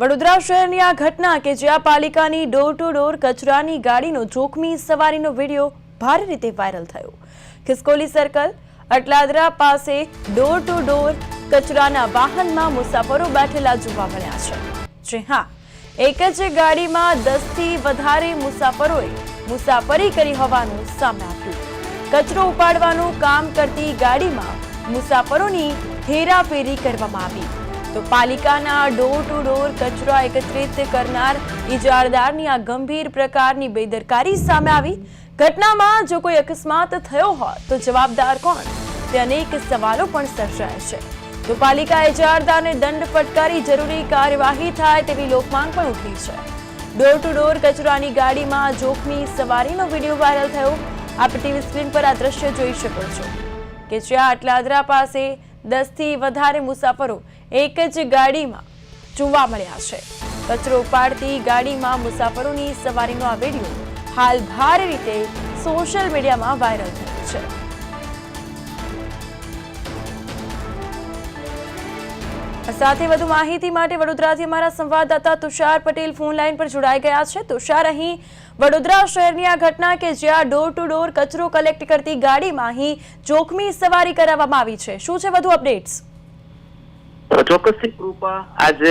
વડોદરા શહેરની આ ઘટના કે જ્યાં પાલિકાની ડોર ટુ ડોર કચરાની ગાડીનો જોખમી સવારીનો વીડિયો ભારે રીતે વાયરલ થયો. ખિસકોલી સર્કલ, અટલાદરા પાસે ડોર ટુ ડોર કચરાના વાહનમાં મુસાફરો બેઠેલા જોવા મળ્યા છે. જે હા, એક જ ગાડીમાં દસથી વધારે મુસાફરોએ મુસાફરી કરી હોવાનું સામે આવ્યું. કચરો ઉપાડવાનું કામ કરતી ગાડીમાં મુસાફરોની હેરાફેરી કરવામાં આવી. તો પાલિકાના ડોર ટુ ડોર કચરો એકત્રિત કરનાર ઇજારદારની આ ગંભીર પ્રકારની બેદરકારી સામે આવી. ઘટનામાં જો કોઈ અકસ્માત થયો હોય તો જવાબદાર કોણ? તે અનેક સવાલો પણ સર્જાય છે. તો પાલિકા ઇજારદારને દંડ ફટકારી જરૂરી કાર્યવાહી થાય તેવી લોકમાંગ પણ ઉઠી છે. ડોર ટુ ડોર કચરાની ગાડીમાં જોખમી સવારીનો વીડિયો વાયરલ થયો. આપ ટીવી સ્ક્રીન પર આ દ્રશ્ય જોઈ શકો છો કે જ્યાં આટલાદરા પાસે દસથી વધારે મુસાફરો એક જ ગાડીમાં જોવા મળ્યા છે. કચરો ઉપાડતી ગાડીમાં મુસાફરોની સવારીનો આ વીડિયો હાલ ભારે રીતે સોશિયલ મીડિયામાં વાયરલ થયો છે. સાથે વધુ માહિતી માટે વડોદરાથી અમારા સંવાદદાતા તુષાર પટેલ ફોન લાઈન પર જોડાઈ ગયા છે. તુષાર, અહીં વડોદરા શહેરની આ ઘટના કે જ્યાં ડોર ટુ ડોર કચરો કલેક્ટ કરતી ગાડીમાં અહીં જોખમી સવારી કરાવવામાં આવી છે. શું છે વધુ અપડેટ્સ ચોક્કસથી કૃપા આજે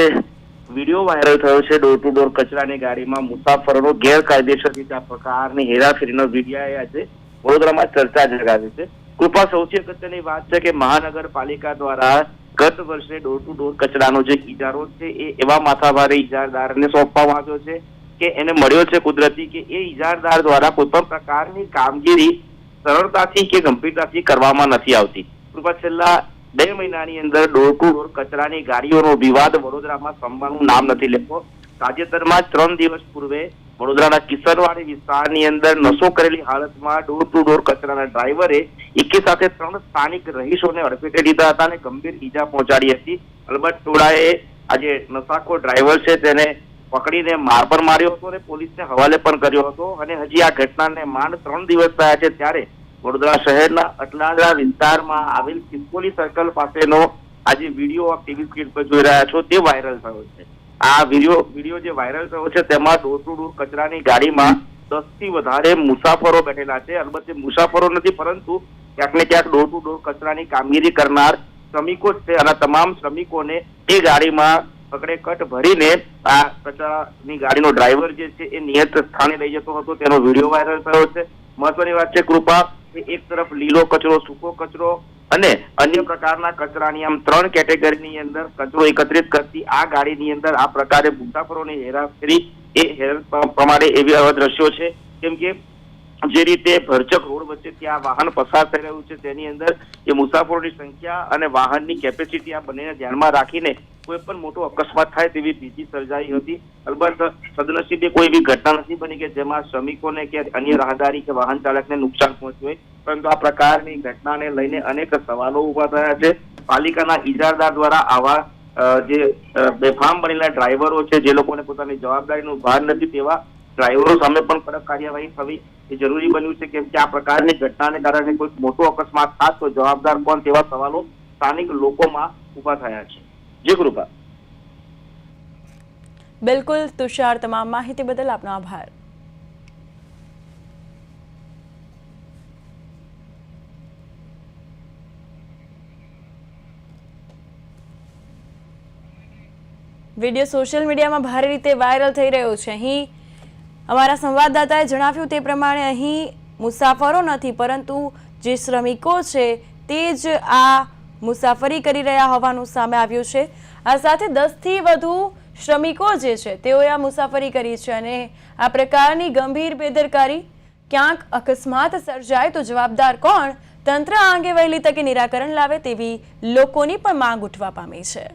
વીડિયો વાયરલ થયો છે ડોર ટુ ડોર કચરાની ગાડીમાં મુસાફરોનો ગેરકાયદેસર રીતે આ પ્રકારની હેરાફેરીનો વિડીયાએ આજે વડોદરામાં ચર્ચા જગાવી છે. કૃપા સૌથી અગત્યની વાત છે કે મહાનગરપાલિકા દ્વારા ગત વર્ષે ડોર ટુ ડોર કચરાનો જે ઇજારો છે એ એવા માથાભારે ઇજારદારને સોંપવામાં આવ્યો છે કે એને મળ્યો છે કુદરતી કે એ ઇજારદાર દ્વારા કોઈ પણ પ્રકારની કામગીરી સરળતાથી કે ગંભીરતાથી કરવામાં નથી આવતી. કૃપા છેલ્લા બે મહિનાની અંદર ડોર ટુ ડોર કચરાની ગાડીઓનો વિવાદ વડોદરામાં સંભાળનું નામ નથી લેતો. તાજેતરમાં ત્રણ દિવસ પૂર્વે વડોદરાના કિશનવાડી વિસ્તારની અંદર નશો કરેલી હાલતમાં ડોર ટુ ડોર કચરાના ડ્રાઈવરે એકી સાથે ત્રણ સ્થાનિક રહીશોને અડફેટે લીધા હતા અને ગંભીર ઈજા પહોંચાડી હતી. અલબત્ત ટોળાએ આજે નશાખોર ડ્રાઈવર છે તેને પકડીને માર પણ માર્યો હતો અને પોલીસને હવાલે પણ કર્યો હતો અને હજી આ ઘટનાને માંડ ત્રણ દિવસ થયા છે ત્યારે વડોદરા શહેરના અટલાદરા વિસ્તારમાં આવેલ ખિસકોલી સર્કલ પાસેનો આ જે વીડિયો આપ ટીવી સ્ક્રીન પર જોઈ રહ્યા છો, તે વાયરલ થયો છે. આ વીડિયો વીડિયો જે વાયરલ થયો છે, તેમાં ડોર ટુ ડોર કચરાની ગાડીમાં દસથી વધારે મુસાફરો બેઠેલા છે. અલબત્ત મુસાફરો નથી, પરંતુ ક્યાંક ને ક્યાંક ડોર ટુ ડોર કચરાની કામગીરી કરનાર શ્રમિકો જ છે અને તમામ શ્રમિકોને એ ગાડીમાં પકડે કટ ભરીને આ કચરાની ગાડીનો ડ્રાઈવર જે છે, એ નિયત સ્થાને લઈ જતો હતો. તેનો વીડિયો વાયરલ થયો છે. મહત્વની વાત છે, કૃપા એક તરફ લીલો કચરો, સૂકો કચરો અને અન્ય પ્રકારના કચરાની આમ ત્રણ કેટેગરીની અંદર કચરો એકત્રિત કરતી આ ગાડીની અંદર આ પ્રકારે મુસાફરોની હેરાફેરી એ પ્રમાણે એવી દ્રશ્યો છે. કેમ કે જે રીતે ભરચક રોડ વચ્ચે ત્યાં વાહન પસાર થઈ રહ્યું છે, તેની અંદર એ મુસાફરોની સંખ્યા અને વાહનની કેપેસિટી આ બંનેને ધ્યાનમાં રાખીને કોઈ પણ મોટો અકસ્માત થાય તેવી ભીતિ સર્જાઈ હતી. અલબત્ત સદનસીબે કોઈ એવી ઘટના નથી બની કે જેમાં શ્રમિકોને કે અન્ય રાહદારી કે વાહન ચાલકને નુકસાન પહોંચ્યું હોય. પરંતુ આ પ્રકારની ઘટનાને લઈને અનેક સવાલો ઊભા થયા છે. પાલિકાના ઇજારદાર દ્વારા આવા જે બેફામ બનેલા ડ્રાઈવરો છે, જે લોકોને પોતાની જવાબદારીનું ભાર નથી તેવા ડ્રાઈવરો સામે પણ કડક કાર્યવાહી થવી એ જરૂરી બન્યું છે કેમ કે આ પ્રકારની ઘટનાને કારણે કોઈ મોટો અકસ્માત થાય તો જવાબદાર કોણ તેવા સવાલો સ્થાનિક લોકોમાં ઊભા થયા છે. જે કૃપા. બિલકુલ, તુષાર, તમામ માહિતી બદલ આપનો આભાર. વીડિયો સોશિયલ મીડિયામાં ભારે રીતે વાયરલ થઈ રહ્યો છે. અહીં અમારા સંવાદદાતાએ જણાવ્યું તે પ્રમાણે અહીં મુસાફરો નથી, પરંતુ જે શ્રમિકો છે તે જ આ મુસાફરી કરી રહ્યા હોવાનું સામે આવ્યું છે. આ સાથે દસથી વધુ શ્રમિકો જે છે તેઓએ આ મુસાફરી કરી છે અને આ પ્રકારની ગંભીર બેદરકારી ક્યાંક અકસ્માત સર્જાય તો જવાબદાર કોણ? તંત્ર આ અંગે વહેલી તકે નિરાકરણ લાવે તેવી લોકોની પણ માંગ ઉઠવા પામી છે.